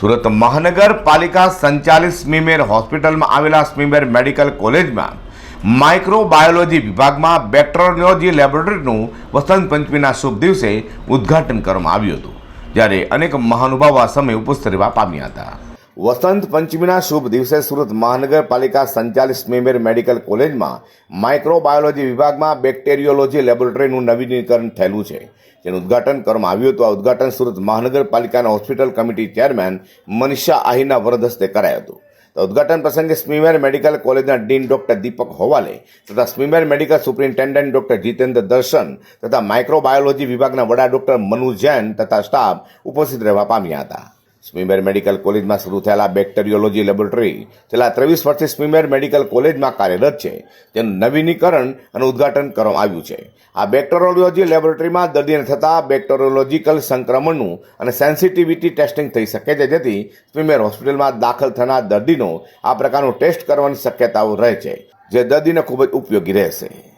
સુરત મહાનગરપાલિકા સંચાલિત સ્મીમેર હોસ્પિટલમાં આવેલા સ્મીમેર મેડિકલ કોલેજમાં માઇક્રોબાયોલોજી વિભાગમાં બેક્ટેરિયોલોજી લેબોરેટરીનું વસંત પંચમીના શુભ દિવસે ઉદ્ઘાટન કરવામાં આવ્યું હતું, જ્યારે અનેક મહાનુભાવો આ સમયે ઉપસ્થિત રહેવા પામ્યા હતા. વસંત પંચમીના શુભ દિવસે સુરત મહાનગરપાલિકા સંચાલિત સ્મીમેર મેડિકલ કોલેજમાં માઇક્રોબાયોલોજી વિભાગમાં બેક્ટેરિયોલોજી લેબોરેટરીનું નવીનીકરણ થયેલું છે. જેનું ઉદ્ઘાટન કરવામાં આવ્યું હતું. આ ઉદ્ઘાટન સુરત મહાનગરપાલિકાના હોસ્પિટલ કમિટી ચેરમેન મનીષા આહીરના વરદસ્તે કરાયું હતું. તો ઉદ્ઘાટન પ્રસંગે સ્મીમેર મેડિકલ કોલેજના ડીન ડોક્ટર દીપક હોવાલે તથા SMIMER medical superintendent doctor Jitendra Darshan તથા માઇક્રોબાયોલોજી વિભાગના વડા ડોક્ટર મનુ જૈન તથા સ્ટાફ ઉપસ્થિત રહેવા પામ્યા હતા. સ્મીમેર મેડિકલ કોલેજમાં શરૂ થયેલા બેક્ટેરિયોલોજી લેબોરેટરી છેલ્લા ત્રેવીસ વર્ષથી સ્મીમેર મેડિકલ કોલેજમાં કાર્યરત છે. તેનું નવીનીકરણ અને ઉદ્ઘાટન કરવામાં આવ્યું છે. આ બેક્ટેરિયોલોજી લેબોરેટરીમાં દર્દીને થતા બેક્ટેરિયોલોજીકલ સંક્રમણનું અને સેન્સિટિવિટી ટેસ્ટિંગ થઈ શકે છે. જેથી સ્મીમેર હોસ્પિટલમાં દાખલ થનાર દર્દીનો આ પ્રકારનું ટેસ્ટ કરવાની શક્યતાઓ રહે છે, જે દર્દીને ખૂબ જ ઉપયોગી રહેશે.